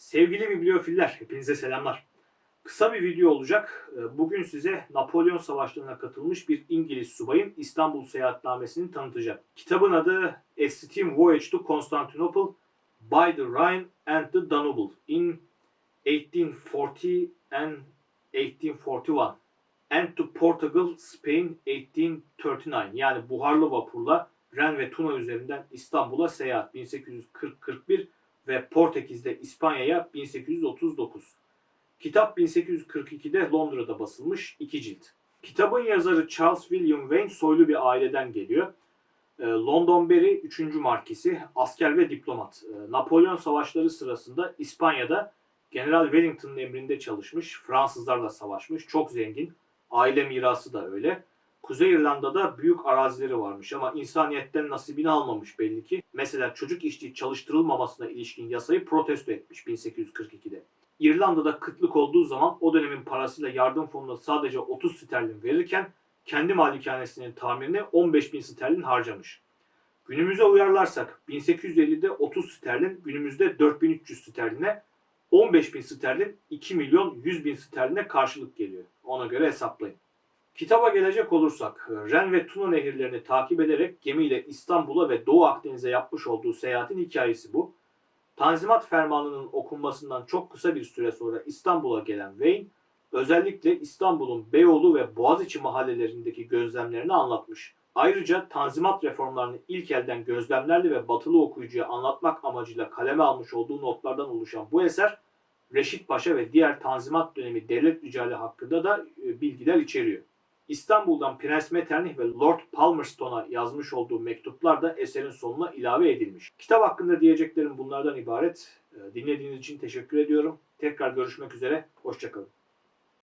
Sevgili bibliofiller, hepinize selamlar. Kısa bir video olacak. Ee, Bugün size Napolyon Savaşları'na katılmış bir İngiliz subayın İstanbul seyahatnamesini tanıtacağım. Kitabın adı Steam Voyage to Constantinople by the Rhine and the Danube in 1840 and 1841 and to Portugal, Spain 1839 yani buharlı vapurla Ren ve Tuna üzerinden İstanbul'a seyahat 1840-41 ve Portekiz'de İspanya'ya 1839. Kitap 1842'de Londra'da basılmış iki cilt. Kitabın yazarı Charles William Wayne soylu bir aileden geliyor. Ee, Londonderry 3. Markisi, asker ve diplomat. Ee, Napolyon savaşları sırasında İspanya'da General Wellington'ın emrinde çalışmış, Fransızlarla savaşmış, çok zengin. Aile mirası da öyle. Kuzey İrlanda'da büyük arazileri varmış ama insaniyetten nasibini almamış belli ki. Mesela çocuk işçi çalıştırılmamasına ilişkin yasayı protesto etmiş 1842'de. İrlanda'da kıtlık olduğu zaman o dönemin parasıyla yardım fonuna sadece 30 sterlin verirken kendi malikanesinin tamirine 15 bin sterlin harcamış. Günümüze uyarlarsak 1850'de 30 sterlin günümüzde 4300 sterline 15 bin sterlin 2 milyon 100 bin sterline karşılık geliyor. Ona göre hesaplayın. Kitaba gelecek olursak, Ren ve Tuna nehirlerini takip ederek gemiyle İstanbul'a ve Doğu Akdeniz'e yapmış olduğu seyahatin hikayesi bu. Tanzimat Fermanı'nın okunmasından çok kısa bir süre sonra İstanbul'a gelen Wayne, özellikle İstanbul'un Beyoğlu ve Boğaziçi mahallelerindeki gözlemlerini anlatmış. Ayrıca Tanzimat reformlarını ilk elden gözlemlerle ve batılı okuyucuya anlatmak amacıyla kaleme almış olduğu notlardan oluşan bu eser, Reşit Paşa ve diğer Tanzimat dönemi devlet ricali hakkında da e, bilgiler içeriyor. İstanbul'dan Prens Metternich ve Lord Palmerston'a yazmış olduğu mektuplar da eserin sonuna ilave edilmiş. Kitap hakkında diyeceklerim bunlardan ibaret. Ee, Dinlediğiniz için teşekkür ediyorum. Tekrar görüşmek üzere. Hoşçakalın.